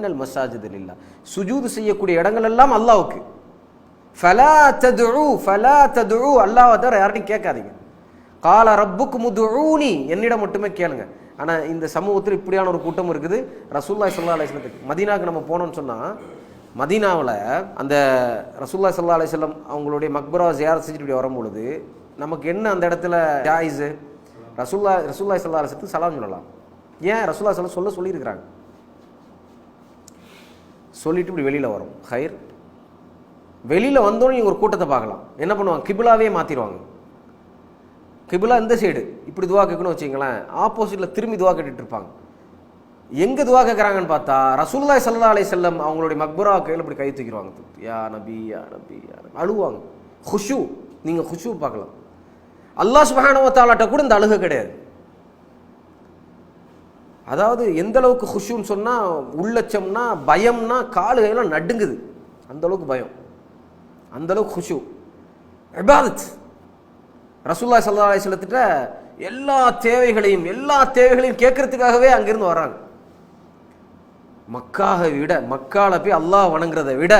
அன்னல் மசாஜிதில் இல்லா சுஜூது செய்யக்கூடிய இடங்கள் எல்லாம் அல்லாவுக்கு ஃபலா ததுஉ ஃபலா ததுஉ. அல்லாஹ் தவிர யார்ட்டையும் கேட்காதீங்க. கால ரப்புக்கு முதுஊனி. என்னிடம் மட்டுமே கேளுங்க. ஆனா இந்த சமூகத்தில் இப்படியான ஒரு கூட்டம் இருக்குது. ரசூல்லாய் சல்லா அலிஸ்லத்துக்கு மதீனாவுக்கு நம்ம போனோம்னு சொன்னா மதீனாவில் அந்த ரசூல்லாய் சல்லா அலிஸ்லம் அவங்களுடைய மக்பரா ஜியாரத் செஞ்சுட்டு இப்படி வரும்பொழுது நமக்கு என்ன அந்த இடத்துல ஜாயிஸு? ரசூல்லா ரசூல்லாய் சல்லா அலிஸ்லத்துக்கு சலாம் சொல்லலாம். ஏன்? ரசூல்லா சொல்ல சொல்ல சொல்லியிருக்கிறாங்க. சொல்லிட்டு இப்படி வெளியில் வரும். ஹைர். வெளியில் வந்தோடனே நீங்கள் ஒரு கூட்டத்தை பார்க்கலாம். என்ன பண்ணுவாங்க? கிபிலாவே மாற்றிடுவாங்க கிபிலா இந்த சைடு இப்படி துவா கேட்கணும்னு வச்சிங்களேன் ஆப்போசிட்டில் திரும்பி துவா கேட்டுட்டு இருப்பாங்க. எங்கே துவா கேட்குறாங்கன்னு பார்த்தா ரசூல்லாய் சல்லா அலை செல்லம் அவங்களுடைய மக்பரா கையில் இப்படி கை தூக்கிடுவாங்க. யா நபி யா நபி யா அழுவாங்க. ஹுஷு. நீங்கள் ஹுஷு பார்க்கலாம். அல்லாஹ் சுப்ஹானஹு கூட இந்த அழுகை கிடையாது. அதாவது எந்த அளவுக்கு ஹுஷுன்னு சொன்னால் உள்ளச்சம்னா பயம்னா காலு கையெல்லாம் நடுங்குது. அந்த அளவுக்கு பயம். அந்த அளவுக்கு ஹுஷு இபாதத். ரசூல்லா சல்லா அலிஸ்லத்திட்ட எல்லா தேவைகளையும் எல்லா தேவைகளையும் கேட்கறதுக்காகவே அங்கிருந்து வர்றாங்க. மக்காவை விட மக்கால போய் அல்லாஹ் வணங்குறதை விட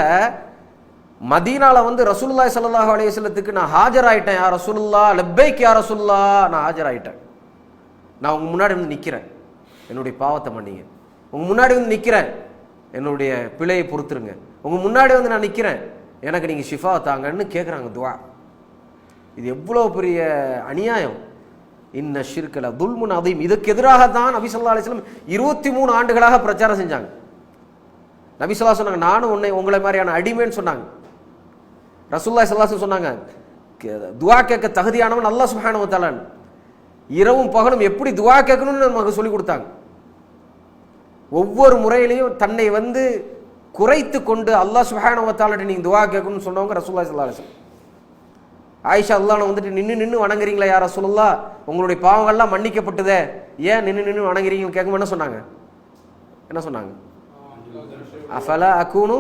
மதீனால வந்து ரசூலுல்லாஹி சல்லாஹ் அலைஹி வஸல்லத்துக்கு நான் ஆஜராயிட்டேன் யார் ரசூல்லா லெப்பைக்கு யார் ரசூல்லா நான் ஆஜராயிட்டேன் நான் உங்க முன்னாடி வந்து நிற்கிறேன் என்னுடைய பாவத்தை மன்னிங்க. உங்கள் முன்னாடி வந்து நிற்கிறேன் என்னுடைய பிழையை பொறுத்துருங்க. உங்கள் முன்னாடி வந்து நான் நிற்கிறேன் எனக்கு நீங்கள் ஷிஃபா தாங்கன்னு கேட்குறாங்க துவா. இது எவ்வளோ பெரிய அநியாயம். இன்ன ஷிர்கல துல்முன் அதையும் இதுக்கு எதிராக தான் நபிசல்லா அலிஸ்லம் இருபத்தி மூணு ஆண்டுகளாக பிரச்சாரம் செஞ்சாங்க. நபிசல்லா சொன்னாங்க நானும் உன்னை உங்களை மாதிரியான அடிமைன்னு சொன்னாங்க. ரசூலுல்லாஹி சல்லாசன் சொன்னாங்க கே- கேட்க தகுதியானவன் நல்லா சுப்ஹானஹு வ இரவும் பகலும் எப்படி துவா கேட்கணும்னு நமக்கு சொல்லி கொடுத்தாங்க. ஒவ்வொரு முறையிலையும் தன்னை வந்து குறைத்து கொண்டு அல்லாஹ் சுஹானவத்தாலிட்ட நீங்கள் துவா கேட்கணும்னு சொன்னவங்க ரசூல்லா ஸல்லல்லாஹு ஆயிஷா அல்லான வந்துட்டு நின்று நின்று வணங்குறீங்களா யார சொல்லலா உங்களுடைய பாவங்கள்லாம் மன்னிக்கப்பட்டதே. ஏன் நின்று நின்று வணங்குறீங்கன்னு கேட்கும் என்ன சொன்னாங்க? என்ன சொன்னாங்க? அஃபலா அகூனு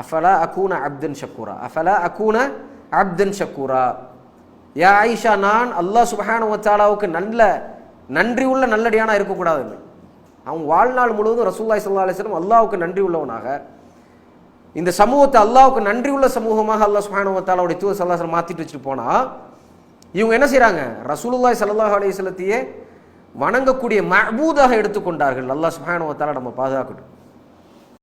அஃபலா அக்கூன அப்தன் ஷக்கூரா. அஃபலா அக்கூன அப்தன் ஷக்கூரா. யா ஆயிஷா நான் அல்லாஹ் சுப்ஹானஹு வ நல்ல நன்றி உள்ள நல்லடியானா இருக்கக்கூடாது அவன் வாழ்நாள் முழுவதும் ரசூல்லாய் சல்லா அலிஸ்லம் அல்லாவுக்கு நன்றி உள்ளவனாக இந்த சமூகத்தை அல்லாவுக்கு நன்றி உள்ள சமூகமாக அல்லாஹ் சுப்ஹானஹு வ தஆலாவுடைய சல்லாஹ் ஸல்லல்லாஹு வச்சுட்டு போனா இவங்க என்ன செய்கிறாங்க ரசூலுல்லாய் சல்லாஹ் அலைஹி வஸல்லத்தையே வணங்கக்கூடிய மஅபூதாக எடுத்துக்கொண்டார்கள். அல்லாஹ் சுப்ஹானஹு நம்ம பாதுகாக்கட்டும்.